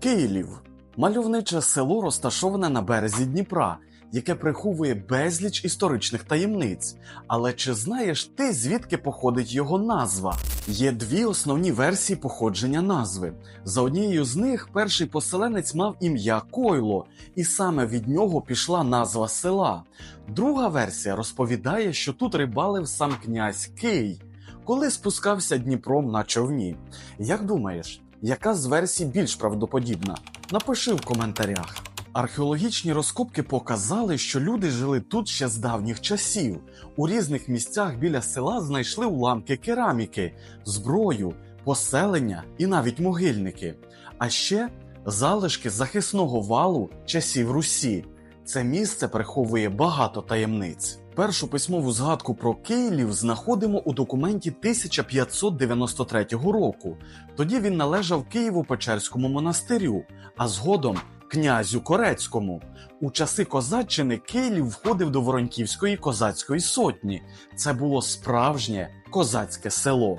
Київ мальовниче село розташоване на березі Дніпра, яке приховує безліч історичних таємниць. Але чи знаєш ти, звідки походить його назва? Є дві основні версії походження назви. За однією з них перший поселенець мав ім'я Койло, і саме від нього пішла назва села. Друга версія розповідає, що тут рибалив сам князь Кий, коли спускався Дніпром на човні. Як думаєш, яка з версій більш правдоподібна? Напиши в коментарях. Археологічні розкопки показали, що люди жили тут ще з давніх часів. У різних місцях біля села знайшли уламки кераміки, зброю, поселення і навіть могильники. А ще залишки захисного валу часів Русі. Це місце приховує багато таємниць. Першу письмову згадку про Київ знаходимо у документі 1593 року. Тоді він належав Києво-Печерському монастирю, а згодом князю Корецькому. У часи козаччини Київ входив до Вороньківської козацької сотні. Це було справжнє козацьке село.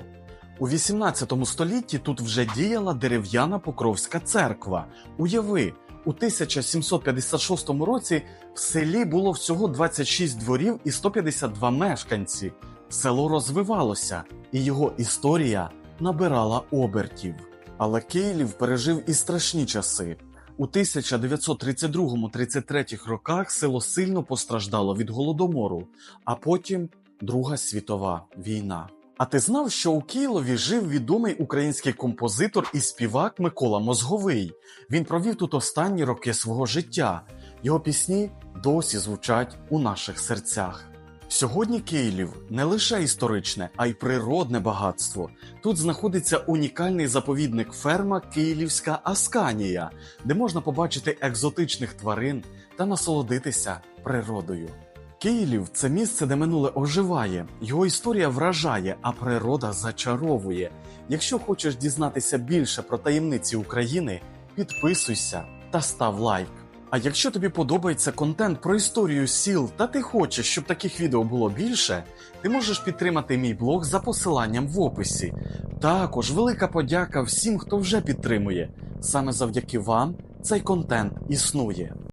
У 18 столітті тут вже діяла дерев'яна Покровська церква. Уяви, у 1756 році в селі було всього 26 дворів і 152 мешканці. Село розвивалося, і його історія набирала обертів. Але Київ пережив і страшні часи. У 1932-33 роках село сильно постраждало від голодомору, а потім Друга світова війна. А ти знав, що у Києві жив відомий український композитор і співак Микола Мозговий? Він провів тут останні роки свого життя. Його пісні досі звучать у наших серцях. Сьогодні Київ не лише історичне, а й природне багатство. Тут знаходиться унікальний заповідник ферма Київська Асканія, де можна побачити екзотичних тварин та насолодитися природою. Київ це місце, де минуле оживає, його історія вражає, а природа зачаровує. Якщо хочеш дізнатися більше про таємниці України, підписуйся та став лайк. А якщо тобі подобається контент про історію сіл та ти хочеш, щоб таких відео було більше, ти можеш підтримати мій блог за посиланням в описі. Також велика подяка всім, хто вже підтримує. Саме завдяки вам цей контент існує.